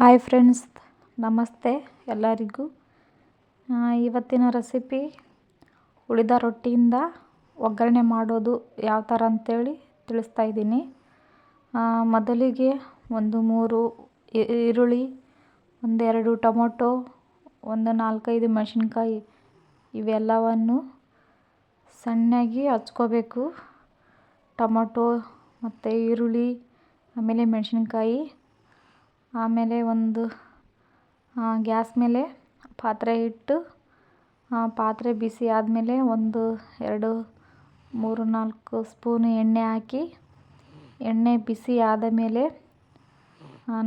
Hi friends, ನಮಸ್ತೆ ಎಲ್ಲರಿಗೂ. ಇವತ್ತಿನ ರೆಸಿಪಿ ಉಳಿದ ರೊಟ್ಟಿಯಿಂದ ಒಗ್ಗರಣೆ ಮಾಡೋದು ಯಾವ ಥರ ಅಂತೇಳಿ ತಿಳಿಸ್ತಾ ಇದ್ದೀನಿ. ಮೊದಲಿಗೆ ಒಂದು ಮೂರು ಈರುಳ್ಳಿ ಒಂದೆರಡು ಟೊಮೊಟೊ, ಒಂದು ನಾಲ್ಕೈದು ಮೆಣಸಿನ್ಕಾಯಿ ಇವೆಲ್ಲವನ್ನು ಸಣ್ಣಗೆ ಹಚ್ಕೋಬೇಕು. ಟೊಮೊಟೊ ಮತ್ತು ಈರುಳ್ಳಿ, ಆಮೇಲೆ ಮೆಣಸಿನ್ಕಾಯಿ ಆಮೇಲೆ ಒಂದು ಗ್ಯಾಸ್ ಮೇಲೆ ಪಾತ್ರೆ ಇಟ್ಟು ಪಾತ್ರೆ ಬಿಸಿ ಆದಮೇಲೆ ಒಂದು, ಎರಡು, ಮೂರು, ನಾಲ್ಕು ಸ್ಪೂನ್ ಎಣ್ಣೆ ಹಾಕಿ, ಎಣ್ಣೆ ಬಿಸಿ ಆದ ಮೇಲೆ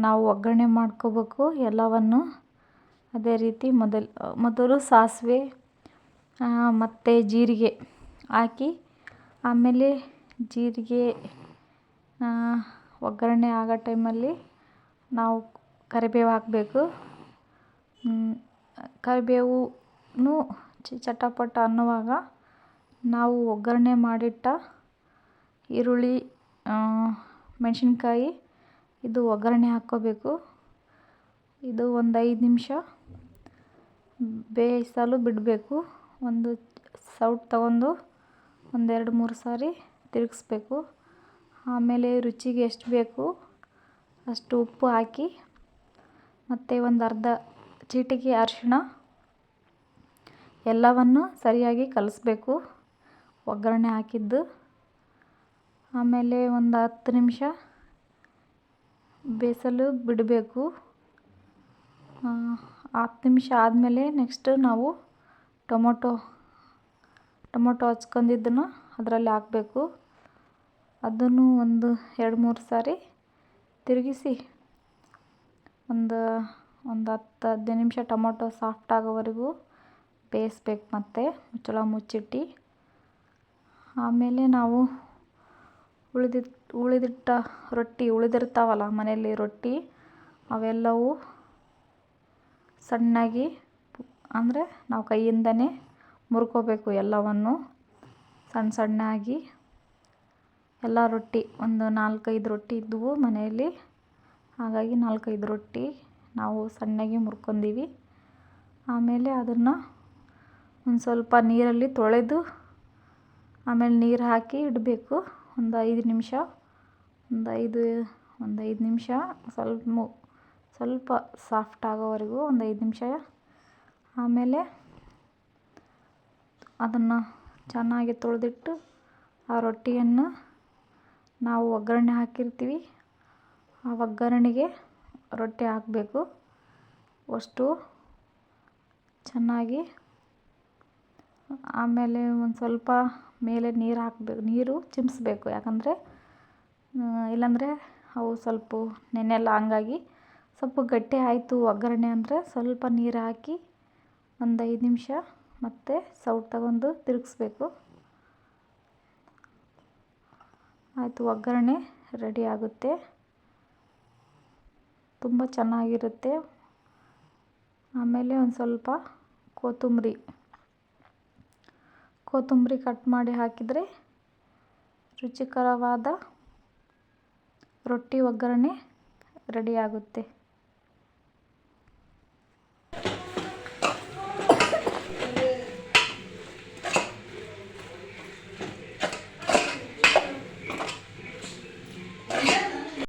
ನಾವು ಒಗ್ಗರಣೆ ಮಾಡ್ಕೋಬೇಕು. ಎಲ್ಲವನ್ನು ಅದೇ ರೀತಿ ಮೊದಲು ಮೊದಲು ಸಾಸಿವೆ ಮತ್ತು ಜೀರಿಗೆ ಹಾಕಿ, ಆಮೇಲೆ ಜೀರಿಗೆ ಒಗ್ಗರಣೆ ಆಗೋ ಟೈಮಲ್ಲಿ ನಾವು ಕರಿಬೇವು ಹಾಕಬೇಕು. ಕರಿಬೇವು ಚಟಪಟ ಅನ್ನುವಾಗ ನಾವು ಒಗ್ಗರಣೆ ಮಾಡಿಟ್ಟ ಈರುಳ್ಳಿ ಮೆಣಸಿನ್ಕಾಯಿ ಇದು ಒಗ್ಗರಣೆ ಹಾಕ್ಕೋಬೇಕು. ಇದು ಒಂದು ಐದು ನಿಮಿಷ ಬೇಯಿಸಲು ಬಿಡಬೇಕು. ಒಂದು ಸೌಟ್ ತಗೊಂಡು ಒಂದೆರಡು ಮೂರು ಸಾರಿ ತಿರುಗಿಸ್ಬೇಕು. ಆಮೇಲೆ ರುಚಿಗೆ ಎಷ್ಟು ಬೇಕು ಅಷ್ಟು ಉಪ್ಪು ಹಾಕಿ ಮತ್ತು ಒಂದು ಅರ್ಧ ಚಿಟಿಕೆ ಅರಿಶಿಣ, ಎಲ್ಲವನ್ನು ಸರಿಯಾಗಿ ಕಲಿಸ್ಬೇಕು. ಒಗ್ಗರಣೆ ಹಾಕಿದ್ದು. ಆಮೇಲೆ ಒಂದು ಹತ್ತು ನಿಮಿಷ ಬೇಸಲು ಬಿಡಬೇಕು. ಹತ್ತು ನಿಮಿಷ ಆದಮೇಲೆ ನೆಕ್ಸ್ಟ್ ನಾವು ಟೊಮೊಟೊ ಟೊಮೊಟೊ ಹಚ್ಕೊಂಡಿದ್ದನ್ನು ಅದರಲ್ಲಿ ಹಾಕಬೇಕು. ಅದನ್ನು ಒಂದು ಎರಡು ಮೂರು ಸಾರಿ ತಿರುಗಿಸಿ ಒಂದು ಒಂದು ಹತ್ತು, ಹದಿನೈದು ನಿಮಿಷ ಟೊಮೊಟೊ ಸಾಫ್ಟ್ ಆಗೋವರೆಗೂ ಬೇಯಿಸ್ಬೇಕು ಮತ್ತು. ಮುಚ್ಚಳ ಮುಚ್ಚಿಟ್ಟು. ಆಮೇಲೆ ನಾವು ಉಳಿದಿಟ್ಟು ಉಳಿದಿಟ್ಟ ರೊಟ್ಟಿ, ಉಳಿದಿರ್ತಾವಲ್ಲ ಮನೆಯಲ್ಲಿ ರೊಟ್ಟಿ, ಅವೆಲ್ಲವೂ ಸಣ್ಣಾಗಿ ಅಂದರೆ ನಾವು ಕೈಯಿಂದನೇ ಮುರ್ಕೋಬೇಕು ಎಲ್ಲವನ್ನು. ಸಣ್ಣ ಸಣ್ಣಾಗಿ. ಎಲ್ಲ ರೊಟ್ಟಿ, ಒಂದು ನಾಲ್ಕೈದು ರೊಟ್ಟಿ ಇದ್ದವು ಮನೆಯಲ್ಲಿ. ಹಾಗಾಗಿ ನಾಲ್ಕೈದು ರೊಟ್ಟಿ ನಾವು ಸಣ್ಣಗೆ ಮುರ್ಕೊಂಡೀವಿ. ಆಮೇಲೆ ಅದನ್ನು ಒಂದು ಸ್ವಲ್ಪ ನೀರಲ್ಲಿ ತೊಳೆದು, ಆಮೇಲೆ ನೀರು ಹಾಕಿ ಇಡಬೇಕು. ಒಂದು ಐದು ನಿಮಿಷ, ಒಂದು ಐದು ಒಂದು ಐದು ನಿಮಿಷ, ಸ್ವಲ್ಪ ಮು, ಸ್ವಲ್ಪ ಸಾಫ್ಟ್ ಆಗೋವರೆಗೂ ಒಂದು ಐದು ನಿಮಿಷ. ಆಮೇಲೆ ಅದನ್ನು ಚೆನ್ನಾಗಿ ತೊಳೆದಿಟ್ಟು ಆ ರೊಟ್ಟಿಯನ್ನು ನಾವು ಒಗ್ಗರಣೆ ಹಾಕಿರ್ತೀವಿ. ಆ ಒಗ್ಗರಣೆಗೆ ರೊಟ್ಟಿ ಹಾಕಬೇಕು. ಅಷ್ಟು ಚೆನ್ನಾಗಿ. ಆಮೇಲೆ ಒಂದು ಸ್ವಲ್ಪ ಮೇಲೆ ನೀರು ಹಾಕಬೇಕು. ನೀರು ಚಿಮ್ಸ್ಬೇಕು. ಯಾಕಂದರೆ ಇಲ್ಲಾಂದರೆ ಅವು ಸ್ವಲ್ಪ ನೆನೆಯಲ್ಲ ಹಂಗಾಗಿ ಸ್ವಲ್ಪ ಗಟ್ಟಿ ಆಯಿತು ಒಗ್ಗರಣೆ ಅಂದರೆ ಸ್ವಲ್ಪ ನೀರು ಹಾಕಿ ಒಂದು ಐದು ನಿಮಿಷ ಮತ್ತೆ ಸೌಟ್ ತಗೊಂಡು ತಿರುಗಿಸ್ಬೇಕು. ಆಯಿತು, ಒಗ್ಗರಣೆ ರೆಡಿ ಆಗುತ್ತೆ. ತುಂಬ ಚೆನ್ನಾಗಿರುತ್ತೆ. ಆಮೇಲೆ ಒಂದು ಸ್ವಲ್ಪ ಕೊತ್ತಂಬರಿ. ಕೊತ್ತಂಬರಿ ಕಟ್ ಮಾಡಿ ಹಾಕಿದರೆ ರುಚಿಕರವಾದ ರೊಟ್ಟಿ ಒಗ್ಗರಣೆ ರೆಡಿ ಆಗುತ್ತೆ.